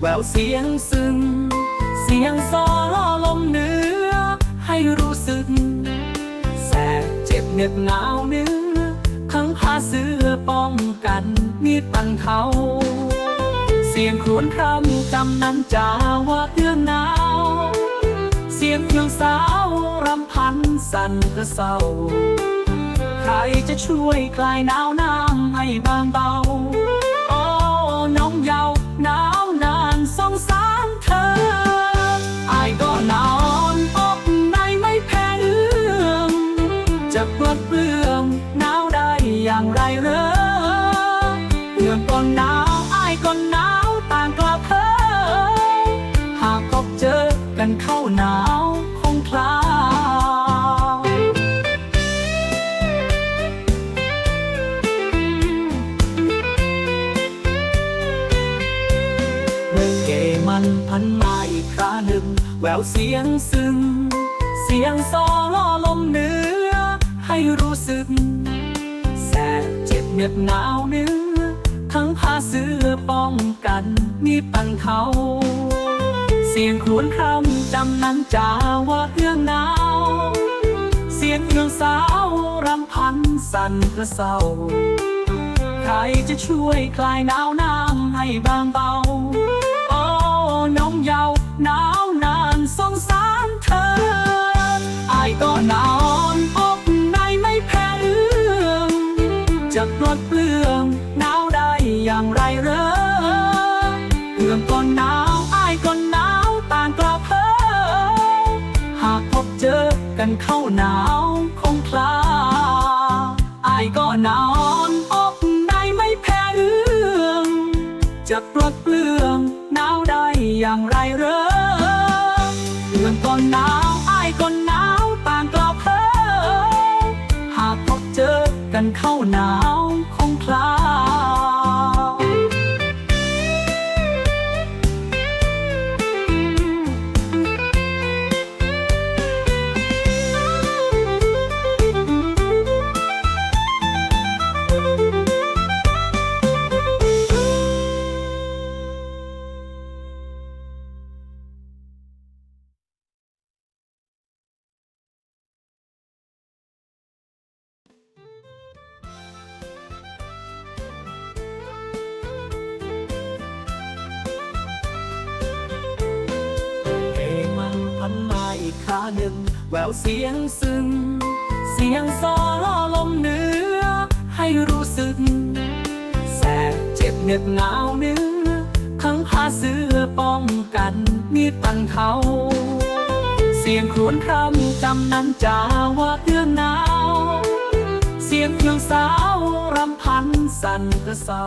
แววเสียงซึ้ง เสียงซอล่ลมเหนื้อ ให้รู้สึก แสบเจ็บเหน็บหนาวเนื้อทั้งผ้าเสื้อป้องกันมีดปันเทาเสียงครวญครำจำนั้นจาว่าเอื้อนหนาว เสียงเพียงสาวรำพันสั่นกระเซาใครจะช่วยคลายหนาวน้ำให้บางเบา อย่างไรเหรอเรื่องก็หนาวอายก็หนาวต่างกลับเธอหากพบเจอกันเข้าหนาวคงคลาวเรื่อเกมันพันมาอีกคราหนึ่ง แววเสียงซึ้ง เสียงซอล่อลมเหนื้อให้รู้สึก เหน็บหนาวเนื้อ ทั้งผ้าเสื้อป้องกันมีปันเทาเสียงครวนครำจำนั้นจาว่าเอื้องหนาว เสียงเอื้องสาวรำพันสั่นกระเซาใครจะช่วยคลายหนาวน้ำให้บางเบา กันเข้าหนาวคงคลาอายก็นอนอกในไม่แพ้เรื่องจะปลดเปลื้องหนาวได้อย่างไรเหรอเรื่องก็หนาวอายก็หนาวต่างกลับเพอหากพบเจอกันเข้าหนาวคงคลา แววเสียงซึ้ง เสียงซอล่อลมเหนื้อ ให้รู้สึก แสบเจ็บเหน็บหนาวเนื้อทั้งผ้าเสื้อป้องกันมีดปันเทาเสียงครวญครำจำนั้นจาว่าเอื้อนหนาว เสียงเพียงสาวรำพันสั่นกระเซา